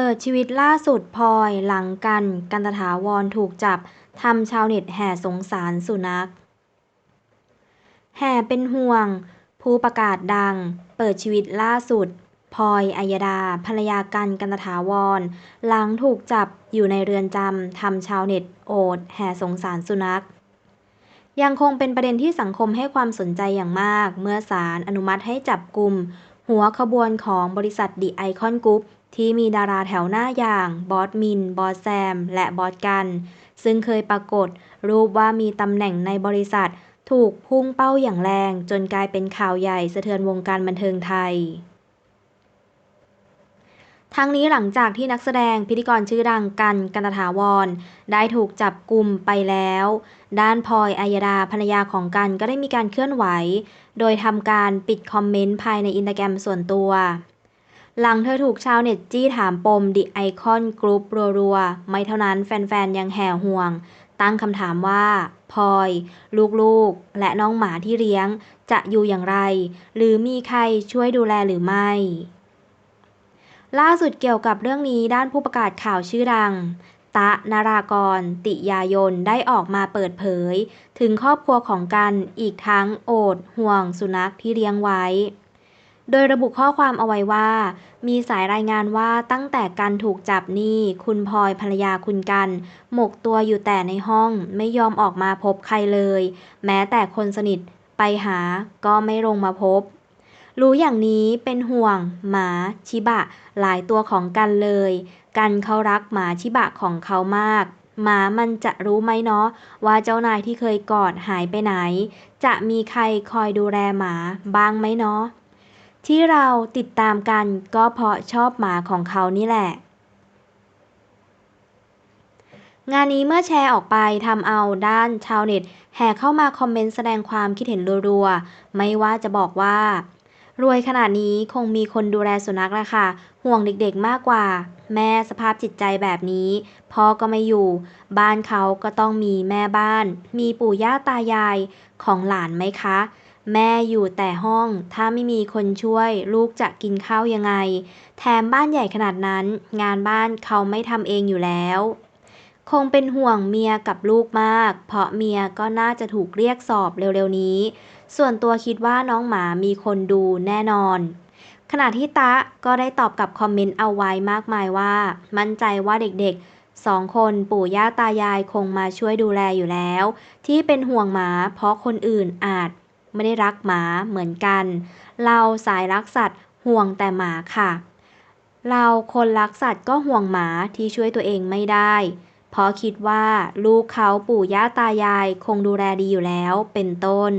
เปิดชีวิตล่าสุดพลอย หลังกัน กันตถาวรถูกจับ ทำชาวเน็ตแห่สงสารสุนัข แห่เป็นห่วง ผู้ประกาศดัง เปิดชีวิตล่าสุดพลอยอัยดา ภรรยากันกันตถาวร หลังถูกจับอยู่ในเรือนจำ ทำชาวเน็ตโอด แห่สงสารสุนัข ยังคงเป็นประเด็นที่สังคมให้ความสนใจอย่างมาก เมื่อศาลอนุมัติให้จับกลุ่ม หัวขบวนของบริษัทดิไอคอนกรุ๊ป ที่มีดาราแถวหน้าอย่าง บอสมิน บอสแซม และบอสกัน ซึ่งเคยปรากฏ รูปว่ามีตำแหน่งในบริษัท ถูกพุ่งเป้าอย่างแรง จนกลายเป็นข่าวใหญ่สะเทือนวงการบันเทิงไทย ทั้งนี้หลังจากที่นักแสดงพิธีกรชื่อดังกันกันตถาวร ได้ถูกจับกลุ่มไปแล้ว ด้านพลอยอัยดาภรรยาของกันก็ได้มีการเคลื่อนไหว โดยทำการปิดคอมเมนต์ภายในอินสตาแกรมส่วนตัว หลังเธอถูกชาวเน็ตจี้ถามปมดิไอคอนกรุ๊ปรัวๆ ไม่เท่านั้นแฟนๆ ยังแห่ห่วง ตั้งคำถามว่าพลอย ลูกๆ และน้องหมาที่เลี้ยง จะอยู่อย่างไร หรือมีใครช่วยดูแลหรือไม่ ล่าสุดเกี่ยวกับเรื่องนี้ด้านผู้ประกาศข่าวชื่อดัง ตะนารากร ติยายนได้ออกมาเปิดเผย ถึงครอบครัวของกันอีกทั้งโอดห่วงสุนัขที่เลี้ยงไว้ โดยระบุข้อความเอาไว้ว่า มีสายรายงานว่าตั้งแต่กันถูกจับนี่ คุณพลอยภรรยาคุณกัน หมกตัวอยู่แต่ในห้องไม่ยอมออกมาพบใครเลย แม้แต่คนสนิทไปหาก็ไม่ลงมาพบ รู้อย่างนี้เป็นห่วง หมาชิบะ หลายตัวของกันเลย กันเขารักหมาชิบะของเขามากหมามันจะรู้ไหมเนาะว่าเจ้านายที่เคยกอดหายไปไหน จะมีใครคอยดูแลหมาบ้างไหมเนาะ ที่เราติดตามกันก็เพราะชอบหมาของเขานี่แหละ งานนี้เมื่อแชร์ออกไปทำเอาด้านชาวเน็ต แห่เข้ามาคอมเมนต์แสดงความคิดเห็นรัวๆ ไม่ว่าจะบอกว่า รวยขนาดนี้คงมีคนดูแลสุนัขแหละค่ะ ห่วงเด็กๆมากกว่า แม่สภาพจิตใจแบบนี้พ่อก็ไม่อยู่ บ้านเขาก็ต้องมีแม่บ้าน มีปู่ย่าตายายของหลานไหมคะ แม่อยู่แต่ห้อง ถ้าไม่มีคนช่วย ลูกจะกินข้าวยังไง แถมบ้านใหญ่ขนาดนั้น งานบ้านเขาไม่ทำเองอยู่แล้ว คงเป็นห่วงเมียกับลูกมาก เพราะเมียก็น่าจะถูกเรียกสอบเร็วๆนี้ ส่วนตัวคิดว่าน้องหมามีคนดูแน่นอนขณะที่ตะก็ได้ตอบกับคอมเมนต์เอาไว้มากมายว่า มั่นใจว่าเด็กๆสองคนปู่ย่าตายายคงมาช่วยดูแลอยู่แล้ว ที่เป็นห่วงหมาเพราะคนอื่นอาจ ไม่ได้รักหมาเหมือนกัน เราสายรักสัตว์ห่วงแต่หมาค่ะ เราคนรักสัตว์ก็ห่วงหมาที่ช่วยตัวเองไม่ได้ เพราะคิดว่าลูกเขาปู่ย่าตายายคงดูแลดีอยู่แล้วเป็นต้น